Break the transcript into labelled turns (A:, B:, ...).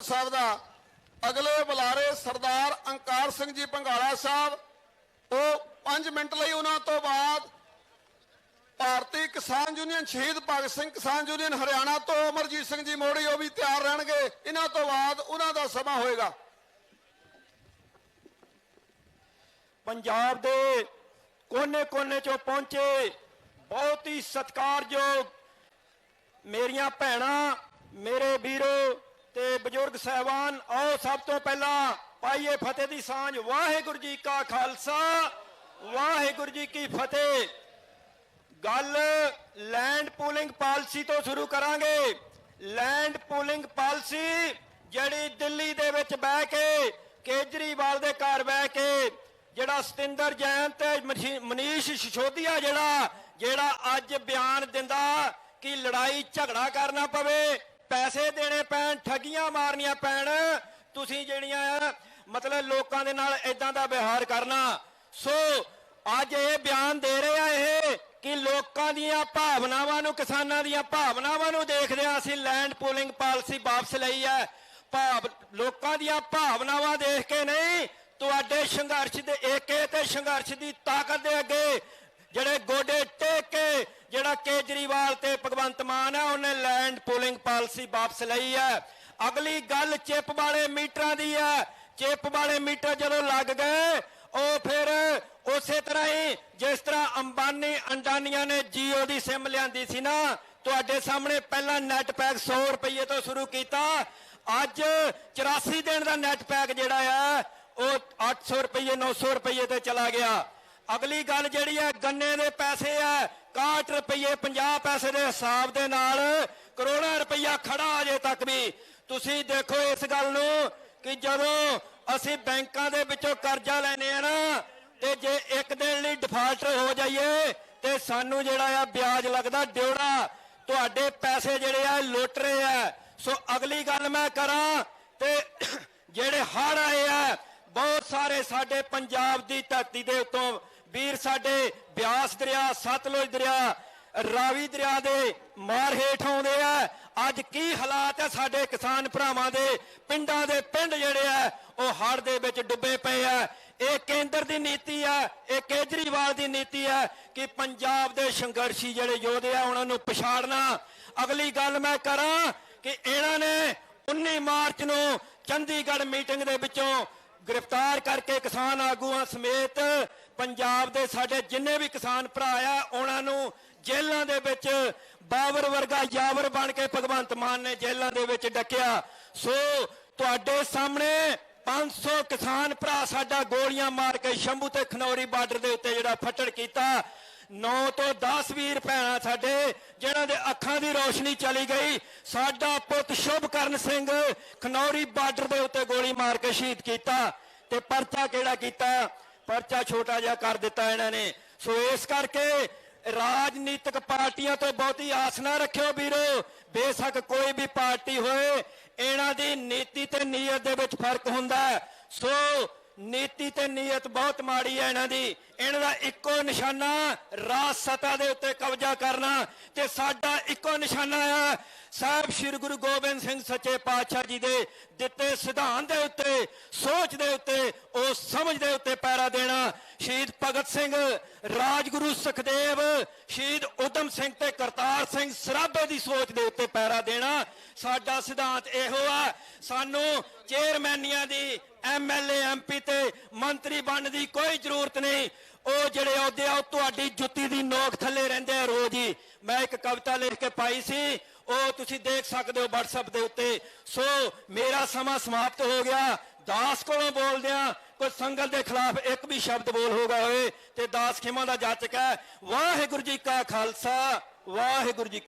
A: ਸਾਹਿਬ ਦਾ ਅਗਲੇ ਬੁਲਾਰੇ ਸਰਦਾਰ ਅੰਕਾਰ ਸਿੰਘ ਜੀ ਪੰਘਾਲਾ ਸਾਹਿਬ, ਉਹ 5 ਮਿੰਟ ਲਈ ਉਹਨਾਂ ਤੋਂ ਬਾਅਦ ਭਾਰਤੀ ਕਿਸਾਨ ਯੂਨੀਅਨ ਸ਼ਹੀਦ ਭਗਤ ਸਿੰਘ ਕਿਸਾਨ ਯੂਨੀਅਨ ਹਰਿਆਣਾ ਤੋਂ ਅਮਰਜੀਤ ਸਿੰਘ ਜੀ ਮੋੜੀ, ਉਹ ਵੀ ਤਿਆਰ ਰਹਿਣਗੇ। ਇਹਨਾਂ ਤੋਂ ਬਾਅਦ ਉਹਨਾਂ ਦਾ ਸਮਾਂ ਹੋਏਗਾ।
B: ਪੰਜਾਬ ਦੇ ਕੋਨੇ-ਕੋਨੇ ਚੋਂ ਪਹੁੰਚੇ ਬਹੁਤ ਹੀ ਸਤਿਕਾਰਯੋਗ ਮੇਰੀਆਂ ਭੈਣਾਂ, ਮੇਰੇ ਵੀਰੋ ਤੇ ਬਜ਼ੁਰਗ ਸਹਿਬਾਨ, ਆਓ ਸਭ ਤੋਂ ਪਹਿਲਾਂ ਪਾਈਏ ਫਤਿਹ ਦੀ ਸਾਂਝ। ਵਾਹਿਗੁਰੂ ਜੀ ਕਾ ਖਾਲਸਾ, ਵਾਹਿਗੁਰੂ ਜੀ ਕੀ ਫਤਿਹ। ਗੱਲ ਲੈਂਡ ਪੂਲਿੰਗ ਪਾਲਿਸੀ ਤੋਂ ਸ਼ੁਰੂ ਕਰਾਂਗੇ। ਲੈਂਡ ਪੂਲਿੰਗ ਪਾਲਿਸੀ ਜਿਹੜੀ ਦਿੱਲੀ ਦੇ ਵਿੱਚ ਬਹਿ ਕੇ, ਕੇਜਰੀਵਾਲ ਦੇ ਘਰ ਬਹਿ ਕੇ, ਜਿਹੜਾ ਸਤਿੰਦਰ ਜੈਨ ਤੇ ਮਸ਼ੀ- ਮਨੀਸ਼ ਸਿਸੋਦੀਆ ਜਿਹੜਾ ਜਿਹੜਾ ਅੱਜ ਬਿਆਨ ਦਿੰਦਾ ਕਿ ਲੜਾਈ ਝਗੜਾ ਕਰਨਾ ਪਵੇ ਪੈਸੇ ਦੇਣੇ ਪੈਣ ਠੱਗੀਆਂ ਮਾਰਨੀਆਂ ਪੈਣ ਤੁਸੀਂ ਜਿਹੜੀਆਂ ਆ, ਮਤਲਬ ਲੋਕਾਂ ਦੇ ਨਾਲ ਇਦਾਂ ਦਾ ਵਿਵਹਾਰ ਕਰਨਾ। ਸੋ ਅੱਜ ਇਹ ਬਿਆਨ ਦੇ ਰਹੇ ਆ ਇਹ ਕਿ ਲੋਕਾਂ ਦੀਆਂ ਭਾਵਨਾਵਾਂ ਨੂੰ ਕਿਸਾਨਾਂ ਦੀਆਂ ਭਾਵਨਾਵਾਂ ਨੂੰ ਦੇਖਦੇ ਦੇਖਦਿਆਂ ਅਸੀਂ ਲੈਂਡ ਪੂਲਿੰਗ ਪਾਲਿਸੀ ਵਾਪਸ ਲਈ ਹੈ ਭਾਵ ਲੋਕਾਂ ਦੀਆਂ ਭਾਵਨਾਵਾਂ ਦੇਖ ਕੇ ਨਹੀਂ ਤੁਹਾਡੇ ਸੰਘਰਸ਼ ਦੇ ਏਕੇ ਤੇ ਸੰਘਰਸ਼ ਦੀ ਤਾਕਤ ਦੇ ਅੱਗੇ ਜਿਹੜੇ ਗੋਡੇ ਟੇਕ ਕੇ ਜਿਹੜਾ ਕੇਜਰੀਵਾਲ ਤੇ ਭਗਵੰਤ ਮਾਨ ਹੈ ਉਹਨੇ ਲੈ ਲੈਂਡ ਪੂਲਿੰਗ ਪਾਲਿਸੀ ਵਾਪਸ ਲਈ ਹੈ। ਅਗਲੀ ਗੱਲ ਚਿੱਪ ਵਾਲੇ ਮੀਟਰਾਂ ਦੀ ਹੈ। ਚਿੱਪ ਵਾਲੇ ਮੀਟਰ ਜਦੋਂ ਲੱਗ ਗਏ, ਉਹ ਫਿਰ ਉਸੇ ਤਰ੍ਹਾਂ ਹੀ ਜਿਸ ਤਰ੍ਹਾਂ ਅੰਬਾਨੀ ਅੰਡਾਨੀਆਂ ਨੇ ਜੀਓ ਦੀ ਸਿਮ ਲਿਆਂਦੀ ਸੀ ਨਾ, ਤੁਹਾਡੇ ਸਾਹਮਣੇ ਪਹਿਲਾਂ ਨੈਟ ਪੈਕ 100 ਰੁਪਏ ਤੋਂ ਸ਼ੁਰੂ ਕੀਤਾ। ਅੱਜ 84 ਦਿਨ ਦਾ ਨੈਟ ਪੈਕ ਜਿਹੜਾ ਆ, ਉਹ 800 ਰੁਪਏ 900 ਰੁਪਏ ਤੇ ਚਲਾ ਗਿਆ। ਅਗਲੀ ਗੱਲ ਜਿਹੜੀ ਹੈ, ਗੰਨੇ ਦੇ ਪੈਸੇ ਆ 61 ਰੁਪਏ 50 ਪੈਸੇ ਦੇ ਹਿਸਾਬ ਦੇ ਨਾਲ ਕਰੋੜਾਂ ਰੁਪਈਆ ਖੜਾ ਅਜੇ ਤੱਕ ਵੀ। ਤੁਸੀਂ ਦੇਖੋ ਇਸ ਗੱਲ ਨੂੰ ਕਿ ਜਦੋਂ ਅਸੀਂ ਬੈਂਕਾਂ ਦੇ ਵਿੱਚੋਂ ਕਰਜ਼ਾ ਲੈਨੇ ਆ ਨਾ, ਤੇ ਜੇ ਇੱਕ ਦਿਨ ਲਈ ਡਿਫਾਲਟਰ ਹੋ ਜਾਈਏ, ਤੇ ਸਾਨੂੰ ਜਿਹੜਾ ਆ ਵਿਆਜ ਲੱਗਦਾ ਡਿਉੜਾ ਤੁਹਾਡੇ ਪੈਸੇ ਜਿਹੜੇ ਆ ਲੁੱਟ ਰਹੇ ਆ। ਸੋ ਅਗਲੀ ਗੱਲ ਮੈਂ ਕਰਾਂ ਤੇ ਜਿਹੜੇ ਹੜ੍ਹ ਆਏ ਆ, ਬਹੁਤ ਸਾਰੇ ਸਾਡੇ ਪੰਜਾਬ ਦੀ ਧਰਤੀ ਦੇ ਉੱਤੋਂ ਵੀਰ ਸਾਡੇ ਬਿਆਸ ਦਰਿਆ, ਸਤਲੁਜ ਦਰਿਆ ਰਾਵੀ ਦਰਿਆ ਦੇ ਮਾਰ ਹੇਠ ਆਉਂਦੇ ਆ। ਅੱਜ ਕੀ ਹਾਲਾਤ ਹੈ ਸਾਡੇ ਕਿਸਾਨ ਭਰਾਵਾਂ ਦੇ? ਪਿੰਡਾਂ ਦੇ ਪਿੰਡ ਜਿਹੜੇ ਆ, ਉਹ ਹੜ੍ਹ ਦੇ ਵਿੱਚ ਡੁੱਬੇ ਪਏ ਆ। ਇਹ ਕੇਂਦਰ ਦੀ ਨੀਤੀ ਆ, ਇਹ ਕੇਜਰੀਵਾਲ ਦੀ ਨੀਤੀ ਆ ਕਿ ਪੰਜਾਬ ਦੇ ਸੰਘਰਸ਼ੀ ਜਿਹੜੇ ਯੋਧੇ ਆ, ਉਹਨਾਂ ਨੂੰ ਪਛਾੜਨਾ। ਅਗਲੀ ਗੱਲ ਮੈਂ ਕਰਾਂ ਕਿ ਇਹਨਾਂ ਨੇ 19 ਮਾਰਚ ਨੂੰ ਚੰਡੀਗੜ੍ਹ ਮੀਟਿੰਗ ਦੇ ਵਿੱਚੋਂ ਗ੍ਰਿਫਤਾਰ ਕਰਕੇ ਕਿਸਾਨ ਆਗੂਆਂ ਸਮੇਤ ਪੰਜਾਬ ਦੇ ਸਾਡੇ ਜਿੰਨੇ ਵੀ ਕਿਸਾਨ ਭਰਾ ਆ, ਉਹਨਾਂ ਨੂੰ ਜੇਲ੍ਹਾਂ ਦੇ ਵਿੱਚ ਬਾਵਰ ਵਰਗਾ ਯਾਵਰ ਬਣ ਕੇ ਭਗਵੰਤ ਮਾਨ ਨੇ ਜੇਲ੍ਹਾਂ ਦੇ ਵਿੱਚ ਡੱਕਿਆ। ਸੋ ਤੁਹਾਡੇ ਸਾਹਮਣੇ 500 ਕਿਸਾਨ ਭਰਾ ਸਾਡਾ ਗੋਲੀਆਂ ਮਾਰ ਕੇ ਸ਼ੰਭੂ ਤੇ ਖਨੌਰੀ ਬਾਰਡਰ ਦੇ ਉੱਤੇ ਜਿਹੜਾ ਫੱਟੜ ਕੀਤਾ। 9 ਤੋਂ 10 ਵੀਰ ਭੈਣਾਂ ਸਾਡੇ, ਜਿਨ੍ਹਾਂ ਦੇ ਅੱਖਾਂ ਦੀ ਰੋਸ਼ਨੀ ਚਲੀ ਗਈ। ਸਾਡਾ ਪੁੱਤ ਸ਼ੁਭਕਰਨ ਸਿੰਘ ਖਨੌਰੀ ਬਾਰਡਰ ਦੇ ਉੱਤੇ ਗੋਲੀ ਮਾਰ ਕੇ ਸ਼ਹੀਦ ਕੀਤਾ ਤੇ ਪਰਚਾ ਕਿਹੜਾ ਕੀਤਾ? ਪਰਚਾ ਛੋਟਾ ਜਿਹਾ ਕਰ ਦਿੱਤਾ ਇਹਨਾਂ ਨੇ। ਸੋ ਇਸ ਕਰਕੇ ਰਾਜਨੀਤਿਕ ਪਾਰਟੀਆਂ ਤੋਂ ਬਹੁਤੀ ਆਸ ਨਾ ਰੱਖਿਓ ਵੀਰੋ। ਬੇਸ਼ੱਕ ਕੋਈ ਵੀ ਪਾਰਟੀ ਹੋਏ, ਇਹਨਾਂ ਦੀ ਨੀਤੀ ਤੇ ਨੀਅਤ ਦੇ ਵਿੱਚ ਫ਼ਰਕ ਹੁੰਦਾ। ਸੋ ਨੀਤੀ ਤੇ ਨੀਅਤ ਬਹੁਤ ਮਾੜੀ ਹੈ ਇਹਨਾਂ ਦੀ। ਇਹਨਾਂ ਦਾ ਇੱਕੋ ਨਿਸ਼ਾਨਾ ਰਾਜ ਸਤਾ ਦੇ ਉੱਤੇ ਕਬਜ਼ਾ ਕਰਨਾ ਤੇ ਸਾਡਾ ਇੱਕੋ ਨਿਸ਼ਾਨਾ ਹੈ ਸਾਹਿਬ ਸ੍ਰੀ ਗੁਰੂ ਗੋਬਿੰਦ ਸਿੰਘ ਸੱਚੇ ਪਾਤਸ਼ਾਹ ਜੀ ਦੇ ਦਿੱਤੇ ਸਿਧਾਂਤ ਦੇ ਉੱਤੇ, ਸੋਚ ਦੇ ਉੱਤੇ, ਉਹ ਸਮਝ ਦੇ ਉੱਤੇ ਪੈਰਾ ਦੇਣਾ। ਸ਼ਹੀਦ ਭਗਤ ਸਿੰਘ, ਰਾਜਗੁਰੂ ਸੁਖਦੇਵ, ਸ਼ਹੀਦ ਉਦਮ ਸਿੰਘ ਤੇ ਕਰਤਾਰ ਸਿੰਘ ਸਰਾਭੇ ਦੀ ਸੋਚ ਦੇ ਉੱਤੇ ਪੈਰਾ ਦੇਣਾ। ਸਾਡਾ ਸਿਧਾਂਤ ਇਹੋ ਆ, ਸਾਨੂੰ ਚੇਅਰਮੈਨੀਆਂ ਦੀ ਐਮਐਲਏ ਐਮਪੀ ਤੇ ਮੰਤਰੀ ਬਣਨ ਦੀ ਕੋਈ ਜ਼ਰੂਰਤ ਨਹੀਂ। ਉਹ ਜਿਹੜੇ ਅਹੁਦੇ ਆ, ਉਹ ਤੁਹਾਡੀ ਜੁੱਤੀ ਦੀ ਨੋਕ ਥੱਲੇ ਰਹਿੰਦੇ ਆ ਰੋਜ਼ ਹੀ। ਮੈਂ ਇੱਕ ਕਵਿਤਾ ਲਿਖ ਕੇ ਪਾਈ ਸੀ, ਉਹ ਤੁਸੀਂ ਦੇਖ ਸਕਦੇ ਹੋ WhatsApp ਦੇ ਉੱਤੇ। ਸੋ ਮੇਰਾ ਸਮਾਂ ਸਮਾਪਤ ਹੋ ਗਿਆ। ਦਾਸ ਕੋਲੋਂ ਬੋਲਦਿਆਂ ਕੋਈ ਸੰਗਤ ਦੇ ਖਿਲਾਫ ਇੱਕ ਵੀ ਸ਼ਬਦ ਬੋਲ ਹੋਗਾ ਹੋਏ, ਤੇ ਦਾਸ ਖਿਮਾ ਦਾ ਜਾਚਕ ਹੈ। ਵਾਹਿਗੁਰੂ ਜੀ ਕਾ ਖਾਲਸਾ, ਵਾਹਿਗੁਰੂ ਜੀ